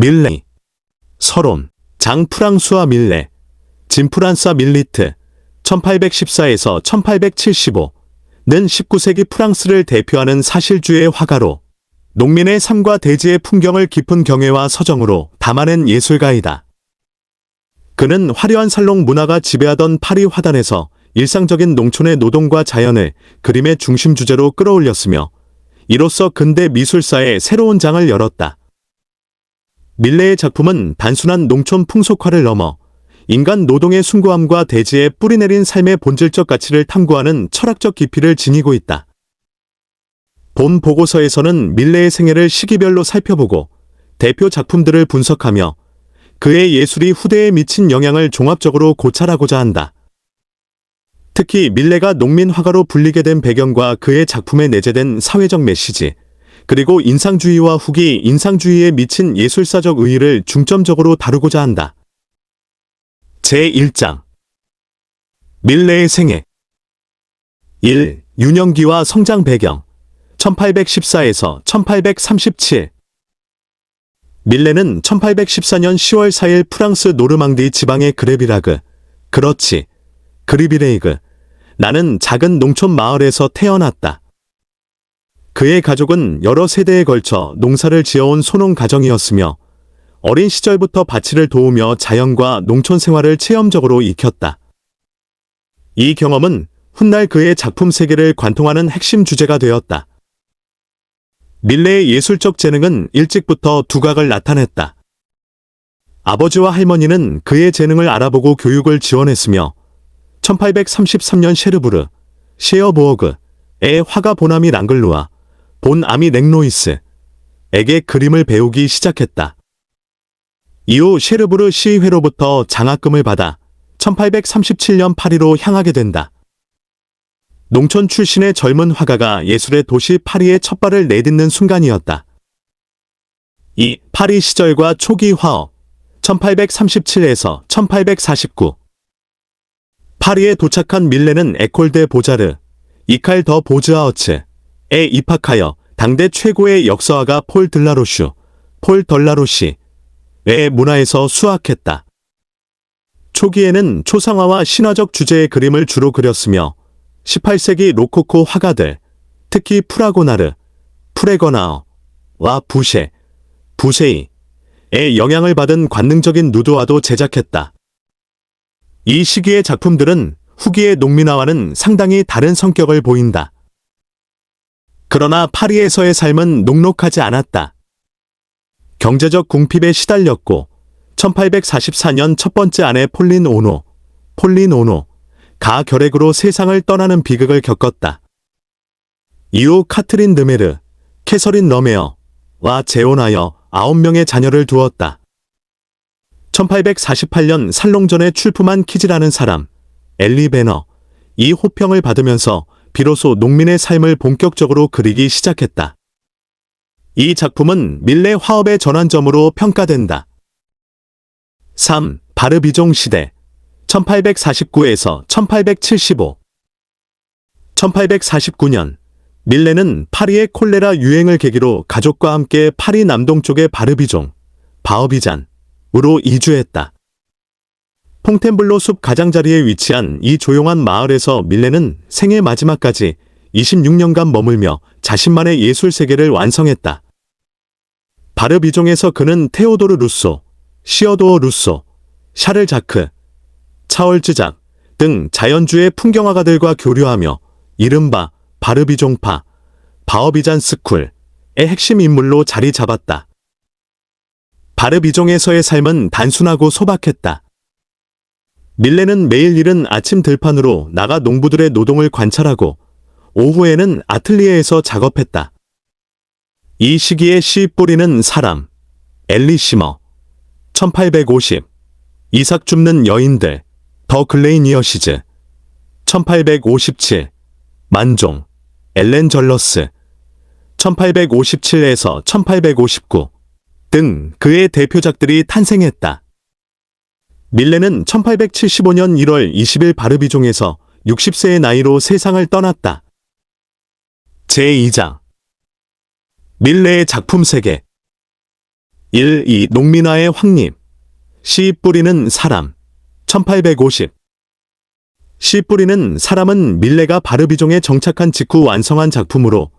밀레, 서론, 장 프랑수와 밀레, 진 프란스와 밀리트, 1814에서 1875는 19세기 프랑스를 대표하는 사실주의 화가로 농민의 삶과 대지의 풍경을 깊은 경애와 서정으로 담아낸 예술가이다. 그는 화려한 살롱 문화가 지배하던 파리 화단에서 일상적인 농촌의 노동과 자연을 그림의 중심 주제로 끌어올렸으며 이로써 근대 미술사의 새로운 장을 열었다. 밀레의 작품은 단순한 농촌 풍속화를 넘어 인간 노동의 숭고함과 대지에 뿌리내린 삶의 본질적 가치를 탐구하는 철학적 깊이를 지니고 있다. 본 보고서에서는 밀레의 생애를 시기별로 살펴보고 대표 작품들을 분석하며 그의 예술이 후대에 미친 영향을 종합적으로 고찰하고자 한다. 특히 밀레가 농민 화가로 불리게 된 배경과 그의 작품에 내재된 사회적 메시지, 그리고 인상주의와 후기 인상주의에 미친 예술사적 의의를 중점적으로 다루고자 한다. 제1장 밀레의 생애 1. 유년기와 성장 배경 1814에서 1837 밀레는 1814년 10월 4일 프랑스 노르망디 지방의 그레비라그, 그렇지, 그리비레이그, 나는 작은 농촌 마을에서 태어났다. 그의 가족은 여러 세대에 걸쳐 농사를 지어온 소농 가정이었으며 어린 시절부터 밭일을 도우며 자연과 농촌 생활을 체험적으로 익혔다. 이 경험은 훗날 그의 작품 세계를 관통하는 핵심 주제가 되었다. 밀레의 예술적 재능은 일찍부터 두각을 나타냈다. 아버지와 할머니는 그의 재능을 알아보고 교육을 지원했으며 1833년 셰르부르, 셰어보어그의 화가 보나미 랑글루와 본 아미 랭로이스에게 그림을 배우기 시작했다. 이후 셰르부르 시의회로부터 장학금을 받아 1837년 파리로 향하게 된다. 농촌 출신의 젊은 화가가 예술의 도시 파리에 첫 발을 내딛는 순간이었다. 이 파리 시절과 초기 화업 1837에서 1849 파리에 도착한 밀레는 에콜 데 보자르, 이칼 더 보즈아어츠 에 입학하여 당대 최고의 역사화가 폴 들라로슈, 폴 덜라로시 의 문화에서 수학했다. 초기에는 초상화와 신화적 주제의 그림을 주로 그렸으며 18세기 로코코 화가들, 특히 프라고나르, 프레거나어와 부셰, 부세이의 영향을 받은 관능적인 누드화도 제작했다. 이 시기의 작품들은 후기의 농민화와는 상당히 다른 성격을 보인다. 그러나 파리에서의 삶은 녹록하지 않았다. 경제적 궁핍에 시달렸고 1844년 첫 번째 아내 폴린 오노, 폴린 오노, 가 결핵으로 세상을 떠나는 비극을 겪었다. 이후 카트린 드메르, 캐서린 러메어와 재혼하여 9명의 자녀를 두었다. 1848년 살롱전에 출품한 키즈라는 사람, 엘리 베너, 이 호평을 받으면서 비로소 농민의 삶을 본격적으로 그리기 시작했다. 이 작품은 밀레 화업의 전환점으로 평가된다. 3. 바르비종 시대 1849에서 1875 1849년 밀레는 파리의 콜레라 유행을 계기로 가족과 함께 파리 남동쪽의 바르비종, 바어비잔으로 이주했다. 퐁텐블로 숲 가장자리에 위치한 이 조용한 마을에서 밀레는 생애 마지막까지 26년간 머물며 자신만의 예술 세계를 완성했다. 바르비종에서 그는 테오도르 루소, 시어도어 루소, 샤를 자크, 차월 즈작 등 자연주의 풍경화가들과 교류하며 이른바 바르비종파, 바어비잔 스쿨의 핵심 인물로 자리 잡았다. 바르비종에서의 삶은 단순하고 소박했다. 밀레는 매일 일은 아침 들판으로 나가 농부들의 노동을 관찰하고 오후에는 아틀리에에서 작업했다. 이 시기에 씨 뿌리는 사람, 엘리 시머, 1850, 이삭 줍는 여인들, 더 글레이니어시즈 1857 만종 엘렌 절러스 1857에서 1859 등 그의 대표작들이 탄생했다. 밀레는 1875년 1월 20일 바르비종에서 60세의 나이로 세상을 떠났다. 제2장 밀레의 작품 세계 1. 이 농민화의 확립. 씨 뿌리는 사람. 1850. 씨 뿌리는 사람은 밀레가 바르비종에 정착한 직후 완성한 작품으로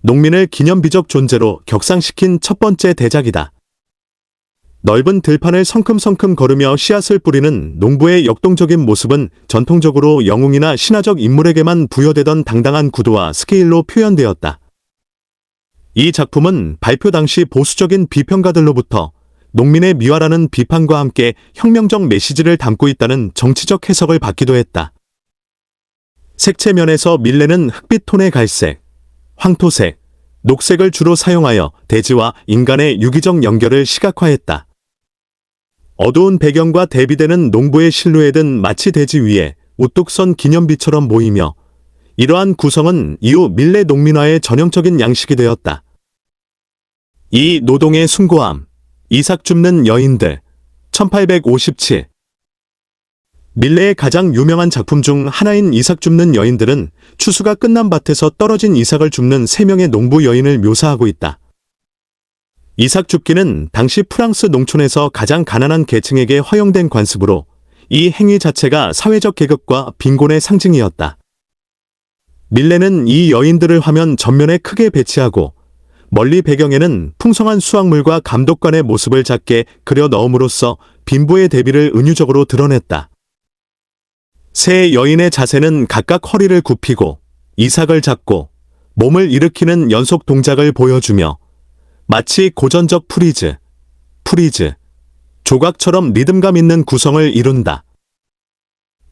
농민을 기념비적 존재로 격상시킨 첫 번째 대작이다. 넓은 들판을 성큼성큼 걸으며 씨앗을 뿌리는 농부의 역동적인 모습은 전통적으로 영웅이나 신화적 인물에게만 부여되던 당당한 구도와 스케일로 표현되었다. 이 작품은 발표 당시 보수적인 비평가들로부터 농민의 미화라는 비판과 함께 혁명적 메시지를 담고 있다는 정치적 해석을 받기도 했다. 색채면에서 밀레는 흑빛 톤의 갈색, 황토색, 녹색을 주로 사용하여 대지와 인간의 유기적 연결을 시각화했다. 어두운 배경과 대비되는 농부의 실루엣은 마치 대지 위에 우뚝 선 기념비처럼 보이며 이러한 구성은 이후 밀레 농민화의 전형적인 양식이 되었다. 이 노동의 숭고함, 이삭 줍는 여인들, 1857. 밀레의 가장 유명한 작품 중 하나인 이삭 줍는 여인들은 추수가 끝난 밭에서 떨어진 이삭을 줍는 세 명의 농부 여인을 묘사하고 있다. 이삭 줍기는 당시 프랑스 농촌에서 가장 가난한 계층에게 허용된 관습으로 이 행위 자체가 사회적 계급과 빈곤의 상징이었다. 밀레는 이 여인들을 화면 전면에 크게 배치하고 멀리 배경에는 풍성한 수확물과 감독관의 모습을 작게 그려 넣음으로써 빈부의 대비를 은유적으로 드러냈다. 세 여인의 자세는 각각 허리를 굽히고 이삭을 잡고 몸을 일으키는 연속 동작을 보여주며 마치 고전적 프리즈, 프리즈, 조각처럼 리듬감 있는 구성을 이룬다.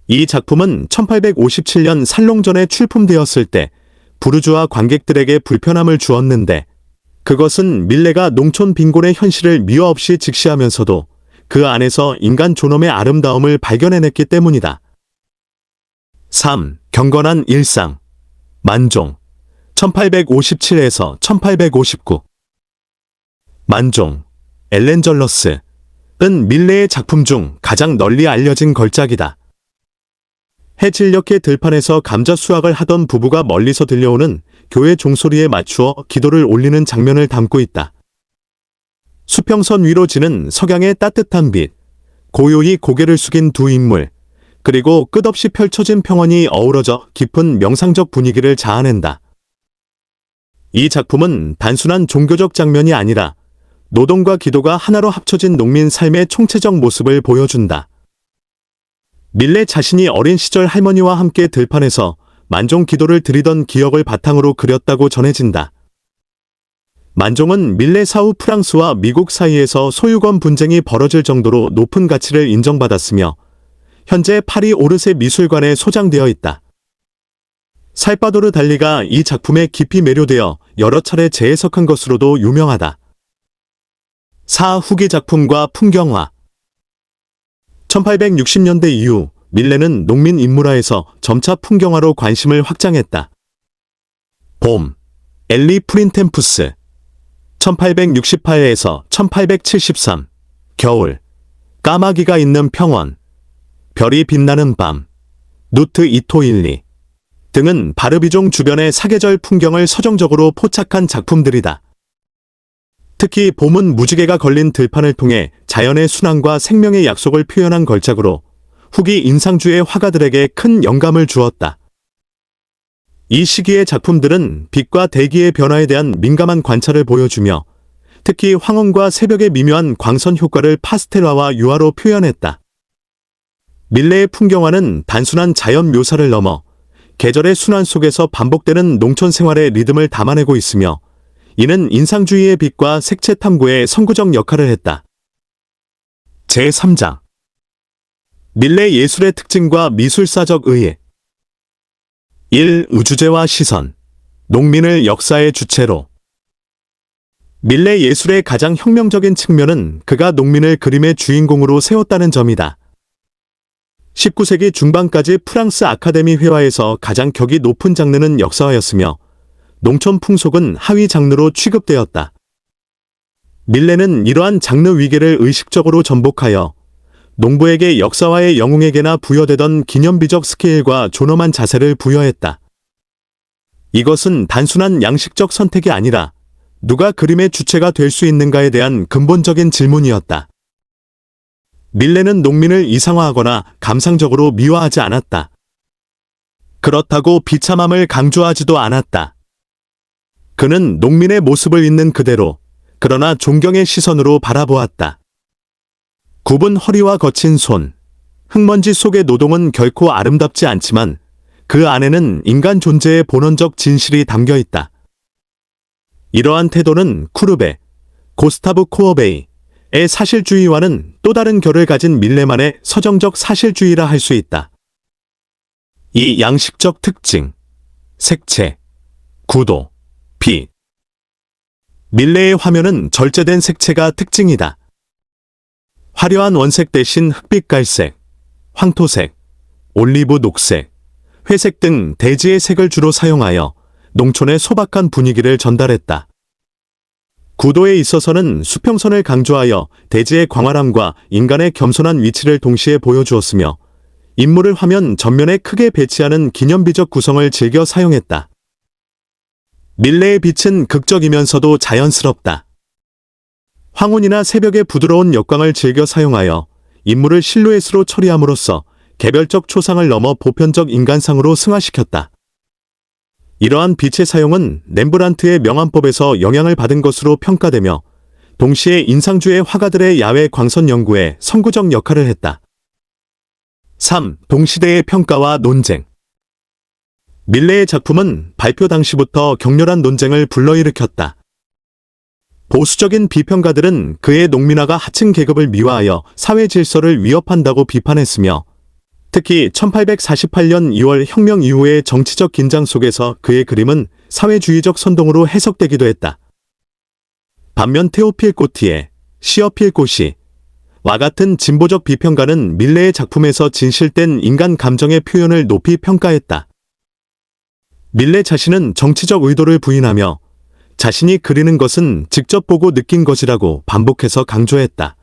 이 작품은 1857년 살롱전에 출품되었을 때 부르주아 관객들에게 불편함을 주었는데 그것은 밀레가 농촌 빈곤의 현실을 미화 없이 직시하면서도 그 안에서 인간 존엄의 아름다움을 발견해냈기 때문이다. 3. 경건한 일상 만종 1857에서 1859 만종 엘렌 절러스은 밀레의 작품 중 가장 널리 알려진 걸작이다. 해질녘의 들판에서 감자 수확을 하던 부부가 멀리서 들려오는 교회 종소리에 맞추어 기도를 올리는 장면을 담고 있다. 수평선 위로 지는 석양의 따뜻한 빛, 고요히 고개를 숙인 두 인물, 그리고 끝없이 펼쳐진 평원이 어우러져 깊은 명상적 분위기를 자아낸다. 이 작품은 단순한 종교적 장면이 아니라 노동과 기도가 하나로 합쳐진 농민 삶의 총체적 모습을 보여준다. 밀레 자신이 어린 시절 할머니와 함께 들판에서 만종 기도를 드리던 기억을 바탕으로 그렸다고 전해진다. 만종은 밀레 사후 프랑스와 미국 사이에서 소유권 분쟁이 벌어질 정도로 높은 가치를 인정받았으며 현재 파리 오르세 미술관에 소장되어 있다. 살바도르 달리가 이 작품에 깊이 매료되어 여러 차례 재해석한 것으로도 유명하다. 사 후기 작품과 풍경화. 1860년대 이후 밀레는 농민 인물화에서 점차 풍경화로 관심을 확장했다. 봄 엘리 프린템푸스. 1868에서 1873 겨울 까마귀가 있는 평원. 별이 빛나는 밤. 누트 이토일리. 등은 바르비종 주변의 사계절 풍경을 서정적으로 포착한 작품들이다. 특히 봄은 무지개가 걸린 들판을 통해 자연의 순환과 생명의 약속을 표현한 걸작으로 후기 인상주의 화가들에게 큰 영감을 주었다. 이 시기의 작품들은 빛과 대기의 변화에 대한 민감한 관찰을 보여주며 특히 황혼과 새벽의 미묘한 광선 효과를 파스텔화와 유화로 표현했다. 밀레의 풍경화는 단순한 자연 묘사를 넘어 계절의 순환 속에서 반복되는 농촌 생활의 리듬을 담아내고 있으며 이는 인상주의의 빛과 색채 탐구에 선구적 역할을 했다. 제3장 밀레 예술의 특징과 미술사적 의의 1. 우주제와 시선 농민을 역사의 주체로 밀레 예술의 가장 혁명적인 측면은 그가 농민을 그림의 주인공으로 세웠다는 점이다. 19세기 중반까지 프랑스 아카데미 회화에서 가장 격이 높은 장르는 역사화였으며 농촌 풍속은 하위 장르로 취급되었다. 밀레는 이러한 장르 위계를 의식적으로 전복하여 농부에게 역사와의 영웅에게나 부여되던 기념비적 스케일과 존엄한 자세를 부여했다. 이것은 단순한 양식적 선택이 아니라 누가 그림의 주체가 될 수 있는가에 대한 근본적인 질문이었다. 밀레는 농민을 이상화하거나 감상적으로 미화하지 않았다. 그렇다고 비참함을 강조하지도 않았다. 그는 농민의 모습을 있는 그대로, 그러나 존경의 시선으로 바라보았다. 굽은 허리와 거친 손, 흙먼지 속의 노동은 결코 아름답지 않지만 그 안에는 인간 존재의 본원적 진실이 담겨 있다. 이러한 태도는 쿠르베, 고스타브 코어베이의 사실주의와는 또 다른 결을 가진 밀레만의 서정적 사실주의라 할 수 있다. 이 양식적 특징, 색채, 구도, 빛. 밀레의 화면은 절제된 색채가 특징이다. 화려한 원색 대신 흑빛 갈색, 황토색, 올리브 녹색, 회색 등 대지의 색을 주로 사용하여 농촌의 소박한 분위기를 전달했다. 구도에 있어서는 수평선을 강조하여 대지의 광활함과 인간의 겸손한 위치를 동시에 보여주었으며 인물을 화면 전면에 크게 배치하는 기념비적 구성을 즐겨 사용했다. 밀레의 빛은 극적이면서도 자연스럽다. 황혼이나 새벽의 부드러운 역광을 즐겨 사용하여 인물을 실루엣으로 처리함으로써 개별적 초상을 넘어 보편적 인간상으로 승화시켰다. 이러한 빛의 사용은 렘브란트의 명암법에서 영향을 받은 것으로 평가되며 동시에 인상주의 화가들의 야외 광선 연구에 선구적 역할을 했다. 3. 동시대의 평가와 논쟁 밀레의 작품은 발표 당시부터 격렬한 논쟁을 불러일으켰다. 보수적인 비평가들은 그의 농민화가 하층 계급을 미화하여 사회 질서를 위협한다고 비판했으며 특히 1848년 2월 혁명 이후의 정치적 긴장 속에서 그의 그림은 사회주의적 선동으로 해석되기도 했다. 반면 테오필 꼬티에, 시어필 꼬시, 와 같은 진보적 비평가는 밀레의 작품에서 진실된 인간 감정의 표현을 높이 평가했다. 밀레 자신은 정치적 의도를 부인하며 자신이 그리는 것은 직접 보고 느낀 것이라고 반복해서 강조했다.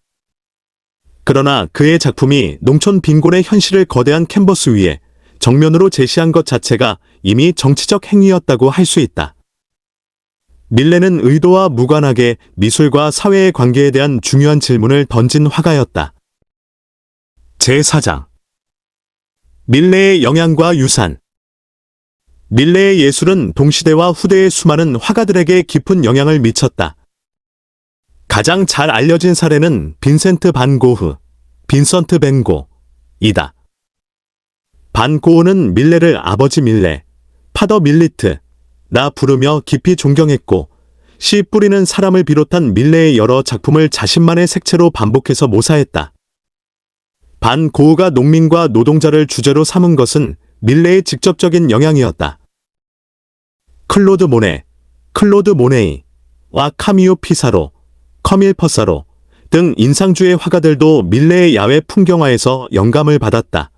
그러나 그의 작품이 농촌 빈곤의 현실을 거대한 캔버스 위에 정면으로 제시한 것 자체가 이미 정치적 행위였다고 할 수 있다. 밀레는 의도와 무관하게 미술과 사회의 관계에 대한 중요한 질문을 던진 화가였다. 제4장 밀레의 영향과 유산 밀레의 예술은 동시대와 후대의 수많은 화가들에게 깊은 영향을 미쳤다. 가장 잘 알려진 사례는 빈센트 반 고흐, 빈선트 벤 고 이다. 반 고흐는 밀레를 아버지 밀레, 파더 밀리트, 나 부르며 깊이 존경했고 씨 뿌리는 사람을 비롯한 밀레의 여러 작품을 자신만의 색채로 반복해서 모사했다. 반 고흐가 농민과 노동자를 주제로 삼은 것은 밀레의 직접적인 영향이었다. 클로드 모네, 클로드 모네이와 카미오 피사로, 커밀 퍼사로 등 인상주의 화가들도 밀레의 야외 풍경화에서 영감을 받았다.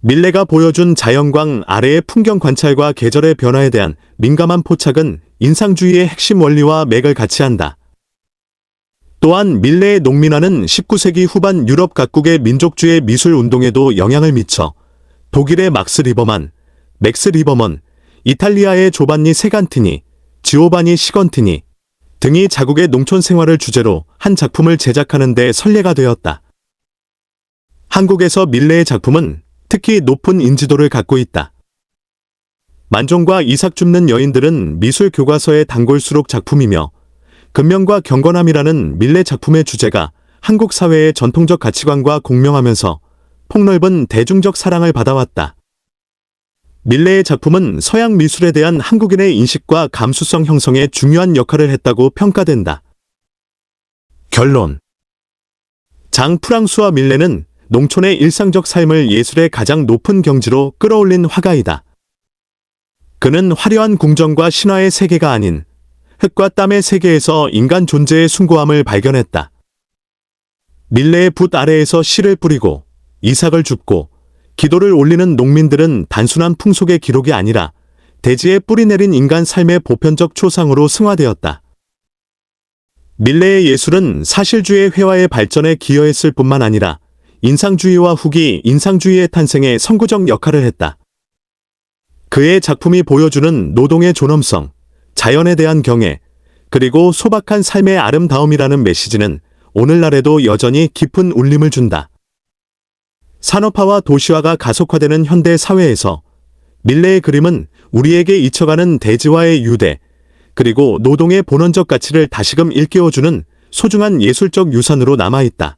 밀레가 보여준 자연광 아래의 풍경 관찰과 계절의 변화에 대한 민감한 포착은 인상주의의 핵심 원리와 맥을 같이 한다. 또한 밀레의 농민화는 19세기 후반 유럽 각국의 민족주의 미술 운동에도 영향을 미쳐 독일의 막스 리버만, 맥스 리버먼, 이탈리아의 조반니 세간티니, 지오바니 시건티니 등이 자국의 농촌 생활을 주제로 한 작품을 제작하는 데 선례가 되었다. 한국에서 밀레의 작품은 특히 높은 인지도를 갖고 있다. 만종과 이삭 줍는 여인들은 미술 교과서의 단골 수록 작품이며 근면과 경건함이라는 밀레 작품의 주제가 한국 사회의 전통적 가치관과 공명하면서 폭넓은 대중적 사랑을 받아왔다. 밀레의 작품은 서양 미술에 대한 한국인의 인식과 감수성 형성에 중요한 역할을 했다고 평가된다. 결론 장 프랑수와 밀레는 농촌의 일상적 삶을 예술의 가장 높은 경지로 끌어올린 화가이다. 그는 화려한 궁정과 신화의 세계가 아닌 흙과 땀의 세계에서 인간 존재의 숭고함을 발견했다. 밀레의 붓 아래에서 씨를 뿌리고 이삭을 줍고 기도를 올리는 농민들은 단순한 풍속의 기록이 아니라 대지에 뿌리내린 인간 삶의 보편적 초상으로 승화되었다. 밀레의 예술은 사실주의 회화의 발전에 기여했을 뿐만 아니라 인상주의와 후기 인상주의의 탄생에 선구적 역할을 했다. 그의 작품이 보여주는 노동의 존엄성, 자연에 대한 경애, 그리고 소박한 삶의 아름다움이라는 메시지는 오늘날에도 여전히 깊은 울림을 준다. 산업화와 도시화가 가속화되는 현대 사회에서 밀레의 그림은 우리에게 잊혀가는 대지와의 유대, 그리고 노동의 본원적 가치를 다시금 일깨워주는 소중한 예술적 유산으로 남아있다.